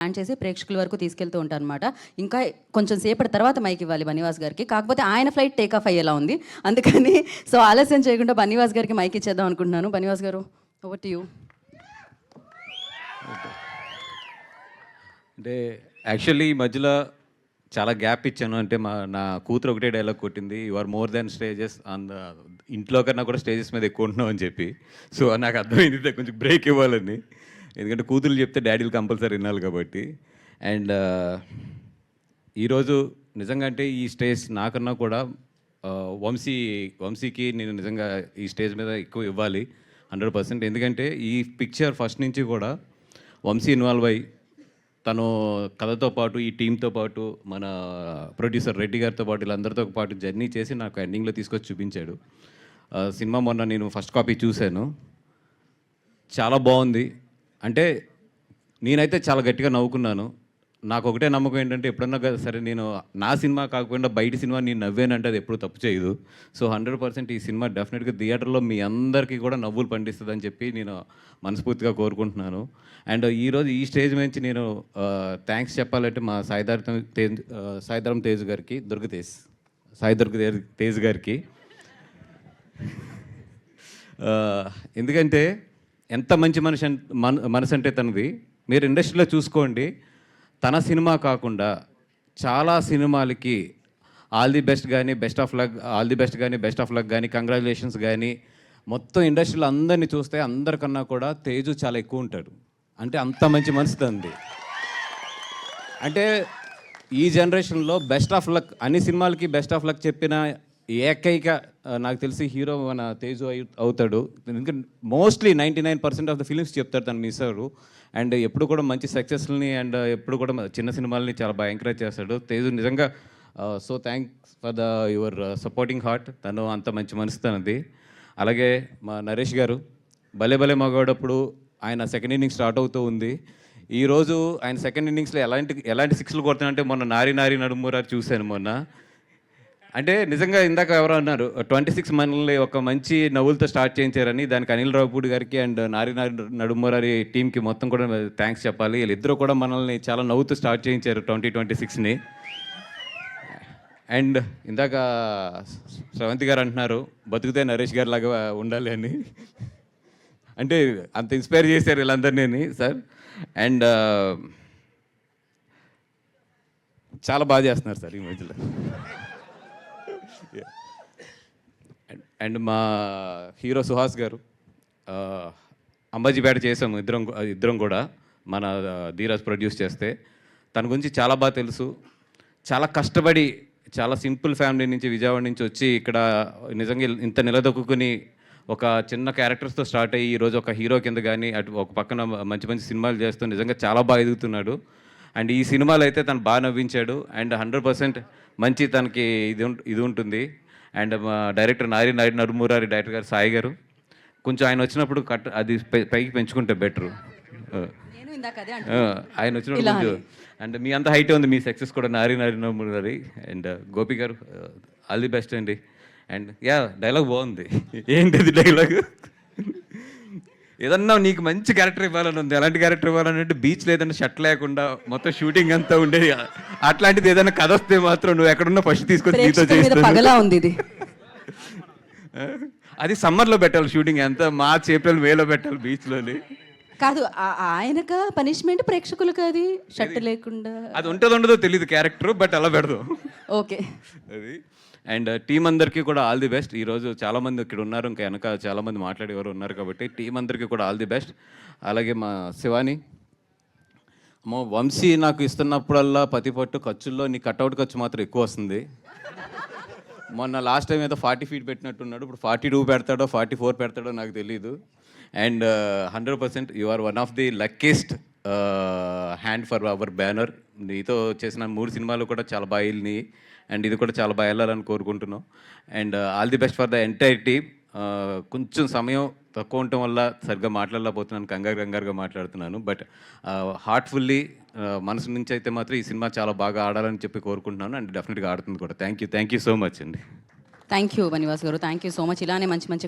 Plan చేసి ప్రేక్షకుల వరకు తీసుకెళ్తూ ఉంటాను అనమాట ఇంకా కొంచెం సేపటి తర్వాత మైక్ ఇవ్వాలి బనివాస్ గారికి. కాకపోతే ఆయన ఫ్లైట్ టేక్ ఆఫ్ అయ్యేలా ఉంది. అందుకని సో ఆలస్యం చేయకుండా బనివాస్ గారికి మైక్ ఇచ్చేద్దాం అనుకుంటున్నాను. బనివాస్ గారు ఓవర్ టు యూ అంటే యాక్చువల్లీ ఈ మధ్యలో చాలా గ్యాప్ ఇచ్చాను. అంటే మా నా కూతురు ఒకటే డైలాగ్ కొట్టింది. You are more than stages and ఇంట్లో కన్నా కూడా స్టేజెస్ మీద ఎక్కువ ఉంటున్నావు అని చెప్పి. సో నాకు అర్థమైంది కొంచెం బ్రేక్ ఇవ్వాలని. ఎందుకంటే కూతురు చెప్తే డాడీలు కంపల్సరీ వినాలి కాబట్టి. అండ్ ఈరోజు నిజంగా అంటే ఈ స్టేజ్ నాకన్నా కూడా వంశీ వంశీకి నేను నిజంగా ఈ స్టేజ్ మీద ఎక్కువ ఇవ్వాలి హండ్రెడ్ పర్సెంట్. ఎందుకంటే ఈ పిక్చర్ ఫస్ట్ నుంచి కూడా వంశీ ఇన్వాల్వ్ అయ్యి తను కథతో పాటు ఈ టీంతో పాటు మన ప్రొడ్యూసర్ రెడ్డి గారితో పాటు వీళ్ళందరితో పాటు జర్నీ చేసి నాకు ఎండింగ్లో తీసుకొచ్చి చూపించాడు. సినిమా మొన్న నేను ఫస్ట్ కాపీ చూశాను. చాలా బాగుంది. అంటే నేనైతే చాలా గట్టిగా నవ్వుకున్నాను. నాకు ఒకటే నమ్మకం ఏంటంటే ఎప్పుడన్నా సరే నేను నా సినిమా కాకుండా బయట సినిమా నేను నవ్వానంటే అది ఎప్పుడు తప్పు చేయదు. సో హండ్రెడ్ పర్సెంట్ ఈ సినిమా డెఫినెట్గా థియేటర్లో మీ అందరికీ కూడా నవ్వులు పండిస్తుందని చెప్పి నేను మనస్ఫూర్తిగా కోరుకుంటున్నాను. అండ్ ఈరోజు ఈ స్టేజ్ నుంచి నేను థ్యాంక్స్ చెప్పాలంటే మా సాయిధరం తేజ్ సాయిధరం తేజ్ గారికి దుర్గతేజ్ సాయి దుర్గ తేజ్- తేజ్ గారికి. ఎందుకంటే ఎంత మంచి మనిషి మన మనసు అంటే తనది. మీరు ఇండస్ట్రీలో చూసుకోండి. తన సినిమా కాకుండా చాలా సినిమాలకి ఆల్ ది బెస్ట్ కానీ best of luck all the best కానీ బెస్ట్ ఆఫ్ లక్ కానీ కంగ్రాచులేషన్స్ కానీ మొత్తం ఇండస్ట్రీలో అందరినీ చూస్తే అందరికన్నా కూడా తేజు చాలా ఎక్కువ ఉంటాడు. అంటే అంత మంచి మనసు తంది అంటే ఈ జనరేషన్లో బెస్ట్ ఆఫ్ లక్ అన్ని సినిమాలకి బెస్ట్ ఆఫ్ లక్ చెప్పిన ఏకైక నాకు తెలిసి హీరో మన తేజు అవుతాడు. ఎందుకంటే mostly ninety nine percent of the films చెప్తాడు తను మిస్ అవ్వరు అండ్ ఎప్పుడు కూడా మంచి సక్సెస్ని అండ్ ఎప్పుడు కూడా చిన్న సినిమాలని చాలా బాగా ఎంకరేజ్ చేస్తాడు. తేజు నిజంగా so thanks for the your supporting heart. తను అంత మంచి మనసు తనది. అలాగే మా నరేష్ గారు భలే భలే మగాడప్పుడు ఆయన సెకండ్ ఇన్నింగ్ స్టార్ట్ అవుతూ ఉంది. ఈరోజు ఆయన సెకండ్ ఇన్నింగ్స్లో ఎలాంటి ఎలాంటి సిక్స్లు కొడుతున్నాయంటే మొన్న నారి నారి నడుమూరారు చూశాను మొన్న. అంటే నిజంగా ఇందాక ఎవరో అన్నారు ట్వంటీ సిక్స్ మనల్ని ఒక మంచి నవ్వులతో స్టార్ట్ చేయించారని దానికి అనిల్ రావుపూడి గారికి అండ్ నారి నారి టీంకి మొత్తం కూడా థ్యాంక్స్ చెప్పాలి. వీళ్ళిద్దరూ కూడా మనల్ని చాలా నవ్వుతూ స్టార్ట్ చేయించారు ట్వంటీ ట్వంటీ సిక్స్ని. అండ్ ఇందాక శ్రవంతి గారు అంటున్నారు బతుకుతే నరేష్ గారు లాగా ఉండాలి అని. అంటే అంత ఇన్స్పైర్ చేశారు వీళ్ళందరినీ సార్. అండ్ చాలా బాగా చేస్తున్నారు సార్ ఈ మధ్యలో. అండ్- మా హీరో సుహాస్ గారు అంబాజీ అంబాజీపేట చేసాము ఇద్దరం ఇద్దరం కూడా మన ధీరాజ్ ప్రొడ్యూస్ చేస్తే. తన గురించి చాలా బాగా తెలుసు. చాలా కష్టపడి చాలా సింపుల్ ఫ్యామిలీ నుంచి విజయవాడ నుంచి వచ్చి ఇక్కడ నిజంగా ఇంత నిలదొక్కుని ఒక చిన్న క్యారెక్టర్స్తో స్టార్ట్ అయ్యి ఈరోజు ఒక హీరో కింద కానీ అటు ఒక పక్కన మంచి మంచి సినిమాలు చేస్తూ నిజంగా చాలా బాగా ఎదుగుతున్నాడు. అండ్ ఈ సినిమాలో అయితే తను బాగా నవ్వించాడు అండ్ హండ్రెడ్ పర్సెంట్ మంచి తనకి ఇది ఇది ఉంటుంది. అండ్ మా డైరెక్టర్ నారి నాయుడు నడుమూరారి డైరెక్టర్ గారు సాయి గారు. కొంచెం ఆయన వచ్చినప్పుడు కట్ అది పైకి పెంచుకుంటే బెటరు. ఆయన వచ్చినప్పుడు కొంచెం అండ్ మీ అంత హైట్ ఉంది మీ సక్సెస్ కూడా నారి నారి నడుమూరారి. అండ్ గోపి గారు ఆల్ ది బెస్ట్ అండి. అండ్ యా డైలాగ్ బాగుంది. ఏంటిది డైలాగ్? ఏదన్నా నీకు మంచి క్యారెక్టర్ ఇవ్వాలని ఉంది ఎలాంటి క్యారెక్టర్ ఇవ్వాలని అంటే బీచ్ లేదన్నా షర్ట్ లేకుండా మొత్తం షూటింగ్ అంతా ఉండేది. అట్లాంటిది ఏదైనా కథ వస్తే మాత్రం నువ్వు ఎక్కడున్నా ఫస్ట్ తీసుకొని నీతో పగలా ఉంది ఇది. అది సమ్మర్లో పెట్టాలి షూటింగ్ ఎంత మార్చ్ ఏప్రిల్ మేలో పెట్టాలి బీచ్లోని కాదు ఆయనక పనిష్మెంట్ ప్రేక్షకులకు అది? షర్ట్ లేకుండా. అది ఉంటుందో ఉండదో తెలియదు క్యారెక్టర్ బట్ అలా పెడదాం. ఓకే అది. అండ్ టీం అందరికీ కూడా ఆల్ ది బెస్ట్. ఈరోజు చాలామంది ఇక్కడ ఉన్నారు ఇంకా వెనక చాలామంది మాట్లాడేవారు ఉన్నారు కాబట్టి టీం అందరికీ కూడా ఆల్ ది బెస్ట్. అలాగే మా శివాని అమ్మో వంశీ నాకు ఇస్తున్నప్పుడల్లా పతి పట్టు ఖర్చుల్లో నీ కట్అవుట్ ఖర్చు మాత్రం ఎక్కువ వస్తుంది. మొన్న లాస్ట్ టైం ఏదో ఫార్టీ ఫీట్ పెట్టినట్టున్నాడు ఇప్పుడు ఫార్టీ టూ పెడతాడో ఫార్టీ ఫోర్ పెడతాడో నాకు తెలియదు and hundred percent you are one of the luckiest hand for our banner. నీతో చేసిన మూడు సినిమాలు కూడా చాలా బాగా వెళ్ళినాయి. అండ్ ఇది కూడా చాలా బాగా వెళ్ళాలని కోరుకుంటున్నాం. And all the best for the entire team కొంచెం సమయం తక్కువ ఉండటం వల్ల సరిగ్గా మాట్లాడలేకపోతున్నాను కంగారు కంగారుగా మాట్లాడుతున్నాను. బట్ హార్ట్ఫుల్లీ uh, uh, మనసు నుంచి అయితే మాత్రం ఈ సినిమా చాలా బాగా ఆడాలని చెప్పి కోరుకుంటున్నాను. అండ్ డెఫినెట్గా ఆడుతుంది కూడా. Thank you thank you so much అండి. థ్యాంక్ యూ బనివాస్ గారు. థ్యాంక్ యూ సో మచ్ ఇలానే మంచి మంచి